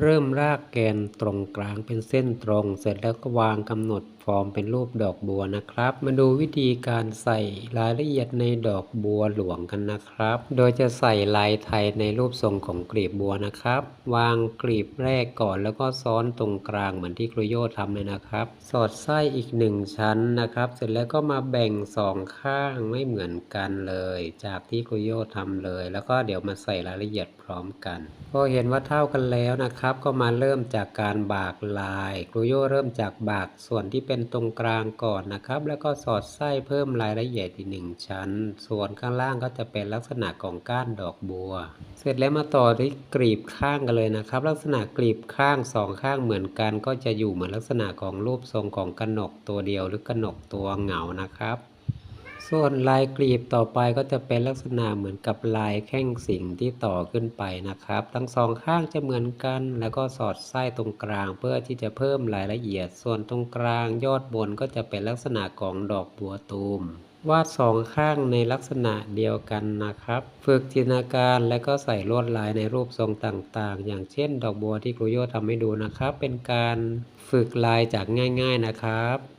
เริ่มรากแกนตรงกลางเป็นเส้นตรง เสร็จแล้วก็วางกำหนดฟอร์มเป็นรูปดอกบัวนะครับ มาดูวิธีการใส่รายละเอียดในดอกบัวหลวงกันนะครับ โดยจะใส่ลายไทยในรูปทรงของกลีบบัวนะครับ วางกลีบแรกก่อนแล้วก็ซ้อนตรงกลางเหมือนที่ครูโยทำเลยนะครับ สอดไส้อีกหนึ่งชั้นนะครับ เสร็จแล้วก็มาแบ่งสองข้างไม่เหมือนกันเลย จากที่ครูโยทำเลย แล้วก็เดี๋ยวมาใส่รายละเอียดพร้อมกันพอเห็นว่าเท่ากันแล้วนะครับครับ ก็มาเริ่มจากการบากลายครูโยเริ่มจากบากส่วนที่เป็นตรงกลางก่อนนะครับ แล้วก็สอดไส้เพิ่มรายละเอียดอีกหนึ่งชั้น ส่วนข้างล่างก็จะเป็นลักษณะของก้านดอกบัว เสร็จแล้วมาต่อที่กลีบข้างกันเลยนะครับ ลักษณะกลีบข้างสองข้างเหมือนกัน ก็จะอยู่เหมือนลักษณะของรูปทรงของกระหนกตัวเดียวหรือกระหนกตัวเหงานะครับ ส่วนลายกลีบต่อไปก็จะเป็นลักษณะเหมือนกับลายแข้งสิงที่ต่อขึ้นไปนะครับ ทั้งสองข้างจะเหมือนกัน แล้วก็สอดไส้ตรงกลางเพื่อที่จะเพิ่มรายละเอียด ส่วนตรงกลางยอดบนก็จะเป็นลักษณะของดอกบัวตูมวาดสองข้างในลักษณะเดียวกันนะครับ ฝึกจินตนาการและก็ใส่ลวดลายในรูปทรงต่างๆ อย่างเช่น ดอกบัวที่ครูโยทำให้ดูนะครับ เป็นการฝึกลายจากง่าย ๆนะครับ